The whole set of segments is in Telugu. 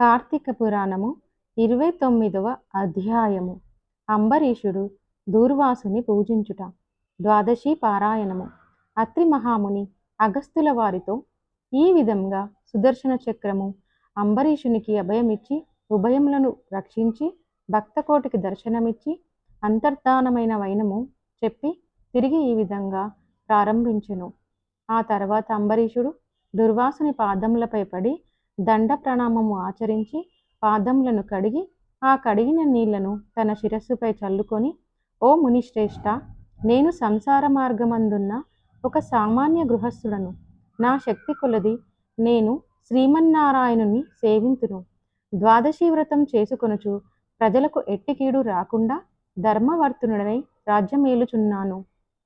కార్తీక పురాణము ఇరవై తొమ్మిదవ అధ్యాయము. అంబరీషుడు దూర్వాసుని పూజించుట. ద్వాదశి పారాయణము. అత్రి మహాముని అగస్తుల వారితో ఈ విధంగా సుదర్శన చక్రము అంబరీషునికి అభయమిచ్చి ఉభయములను రక్షించి భక్తకోటికి దర్శనమిచ్చి అంతర్ధానమైన వైనము చెప్పి తిరిగి ఈ విధంగా ప్రారంభించెను. ఆ తర్వాత అంబరీషుడు దుర్వాసుని పాదములపై పడి దండ ప్రణామము ఆచరించి పాదములను కడిగి ఆ కడిగిన నీళ్ళను తన శిరస్సుపై చల్లుకొని ఓ మునిశ్రేష్ట నేను సంసార మార్గమందున్న ఒక సామాన్య గృహస్థుడను. నా శక్తి కొలది నేను శ్రీమన్నారాయణుని సేవింతును. ద్వాదశి వ్రతం చేసుకొనుచు ప్రజలకు ఎట్టి కీడు రాకుండా ధర్మవర్తునుడనై రాజ్యమేలుచున్నాను.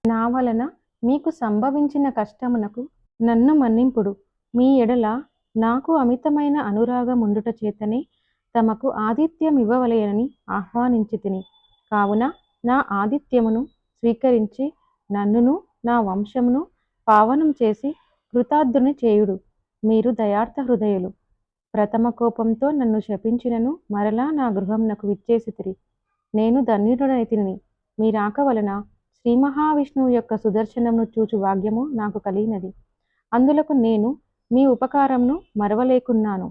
నా వలన మీకు సంభవించిన కష్టమునకు నన్ను మన్నింపుడు. మీ ఎడల నాకు అమితమైన అనురాగముండుట చేతనే తమకు ఆతిథ్యం ఇవ్వవలయనని ఆహ్వానించి తిని కావున నా ఆతిథ్యమును స్వీకరించి నన్నును నా వంశమును పావనం చేసి కృతార్థుని చేయుడు. మీరు దయార్థ హృదయులు. ప్రథమ కోపంతో నన్ను శపించినను మరలా నా గృహంనకు విచ్చేసితిరి. నేను ధన్యుడనైతిని. మీ రాక వలన శ్రీ మహావిష్ణువు యొక్క సుదర్శనమును చూచు భాగ్యము నాకు కలిగినది. అందులకు నేను మీ ఉపకారంను మరవలేకున్నాను.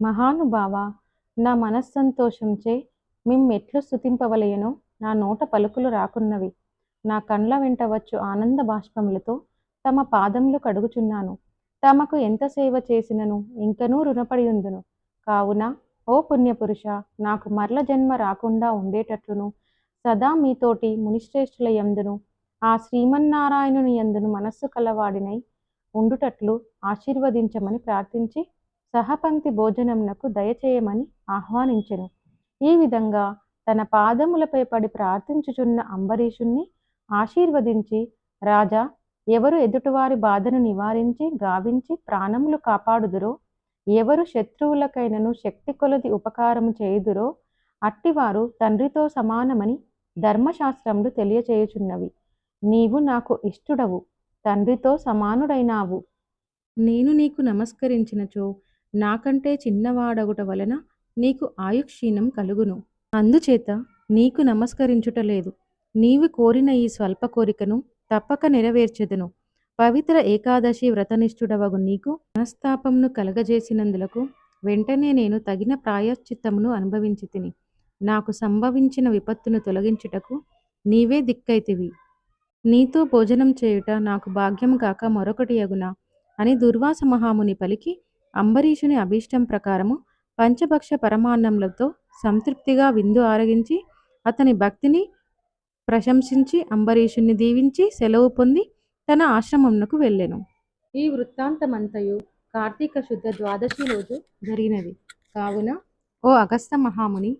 మహానుభావ నా మనస్సంతోషంచే మిమ్మెట్లు స్థుతింపవలయనో నా నోట పలుకులు రాకున్నవి. నా కండ్ల వెంట వచ్చు ఆనంద బాష్పములతో తమ పాదములు కడుగుచున్నాను. తమకు ఎంత సేవ చేసినను ఇంకనూ రుణపడి ఉందును కావున ఓ పుణ్యపురుష నాకు మరల జన్మ రాకుండా ఉండేటట్లును సదా మీతోటి మునిశ్రేష్ఠుల యందును ఆ శ్రీమన్నారాయణుని యందును మనస్సు కలవాడినై ఉండుటట్లు ఆశీర్వదించమని ప్రార్థించి సహపంక్తి భోజనంనకు దయచేయమని ఆహ్వానించెను. ఈ విధంగా తన పాదములపై పడి ప్రార్థించుచున్న అంబరీషుణ్ణి ఆశీర్వదించి రాజా ఎవరు ఎదుటివారి బాధను నివారించి గావించి ప్రాణములు కాపాడుదురో ఎవరు శత్రువులకైనను శక్తి కొలది ఉపకారము చేయుదురో అట్టివారు తండ్రితో సమానమని ధర్మశాస్త్రములు తెలియచేయుచున్నవి. నీవు నాకు ఇష్టుడవు. తండ్రితో సమానుడైనావు. నేను నీకు నమస్కరించినచో నాకంటే చిన్నవాడగుట వలన నీకు ఆయుక్షీణం కలుగును. అందుచేత నీకు నమస్కరించుట లేదు. నీవు కోరిన ఈ స్వల్ప కోరికను తప్పక నెరవేర్చెదను. పవిత్ర ఏకాదశి వ్రతనిష్ఠుడవగు నీకు మనస్తాపంను కలగజేసినందులకు వెంటనే నేను తగిన ప్రాయశ్చిత్తమును అనుభవించి తిని నాకు సంభవించిన విపత్తును తొలగించుటకు నీవే దిక్కైతివి. నీతో భోజనం చేయుట నాకు భాగ్యం కాక మరొకటి అగునా అని దుర్వాస మహాముని పలికి అంబరీషుని అభీష్టం ప్రకారము పంచభక్ష పరమాన్నములతో సంతృప్తిగా విందు ఆరగించి అతని భక్తిని ప్రశంసించి అంబరీషుని దీవించి సెలవు పొంది తన ఆశ్రమంనకు వెళ్ళెను. ఈ వృత్తాంతమంతయు కార్తీక శుద్ధ ద్వాదశి రోజు జరిగినది. కావున ఓ అగస్త మహాముని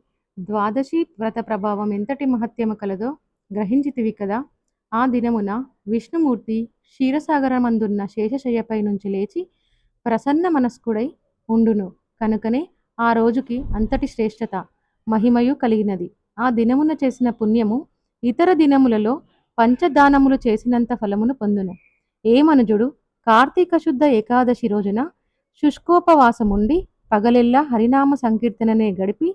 ద్వాదశి వ్రత ప్రభావం ఎంతటి మహత్యము కలదో గ్రహించితివి కదా. ఆ దినమున విష్ణుమూర్తి క్షీరసాగరమందున్న శేషశయ్యపై నుంచి లేచి ప్రసన్న మనస్కుడై ఉండును. కనుకనే ఆ రోజుకి అంతటి శ్రేష్టత మహిమయు కలిగినది. ఆ దినమున చేసిన పుణ్యము ఇతర దినములలో పంచదానములు చేసినంత ఫలమును పొందును. ఏ మనుజుడు కార్తీక శుద్ధ ఏకాదశి రోజున శుష్కోపవాసముండి పగలెల్లా హరినామ సంకీర్తననే గడిపి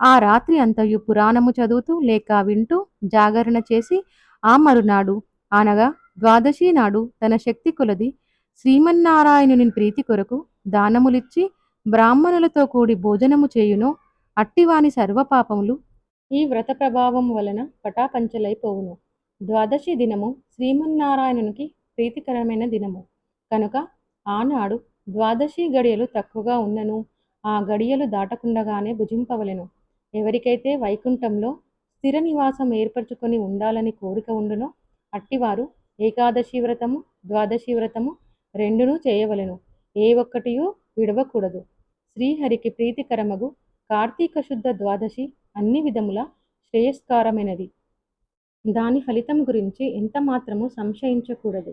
ఆ రాత్రి అంతయు పురాణము చదువుతూ లేక వింటూ జాగరణ చేసి ఆ మరునాడు అనగా ద్వాదశి నాడు తన శక్తి కొలది శ్రీమన్నారాయణుని ప్రీతి కొరకు దానములిచ్చి బ్రాహ్మణులతో కూడి భోజనము చేయును అట్టివాని సర్వపాపములు ఈ వ్రత ప్రభావం వలన పటాపంచలైపోవును. ద్వాదశి దినము శ్రీమన్నారాయణునికి ప్రీతికరమైన దినము. కనుక ఆనాడు ద్వాదశి గడియలు తక్కువగా ఉన్నను ఆ గడియలు దాటకుండగానే భుజింపవలెను. ఎవరికైతే వైకుంఠంలో స్థిర నివాసం ఏర్పరచుకొని ఉండాలని కోరిక ఉండునో అట్టివారు ఏకాదశి వ్రతము ద్వాదశి వ్రతము రెండునూ చేయవలెను. ఏ ఒక్కటియూ విడవకూడదు. శ్రీహరికి ప్రీతికరమగు కార్తీక శుద్ధ ద్వాదశి అన్ని విధముల శ్రేయస్కారమైనది. దాని ఫలితం గురించి ఎంత మాత్రము సంశయించకూడదు.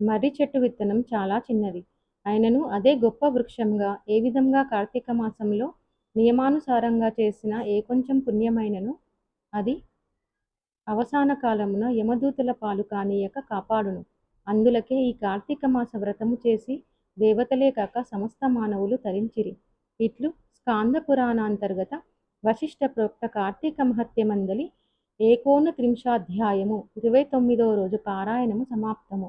మర్రి చెట్టు విత్తనం చాలా చిన్నది. అయినను అదే గొప్ప వృక్షంగా ఏ విధంగా కార్తీక మాసంలో నియమానుసారంగా చేసిన ఏ కొంచెం పుణ్యమైనను అది అవసాన కాలమున యమదూతల పాలు కానీయక కాపాడును. అందులకే ఈ కార్తీక మాస వ్రతము చేసి దేవతలే కాక సమస్త మానవులు తరించిరి. ఇట్లు స్కాంద పురాణాంతర్గత వశిష్ఠ ప్రోక్త కార్తీక మహత్య మందలి ఏకోన త్రింశాధ్యాయము ఇరవై తొమ్మిదో రోజు పారాయణము సమాప్తము.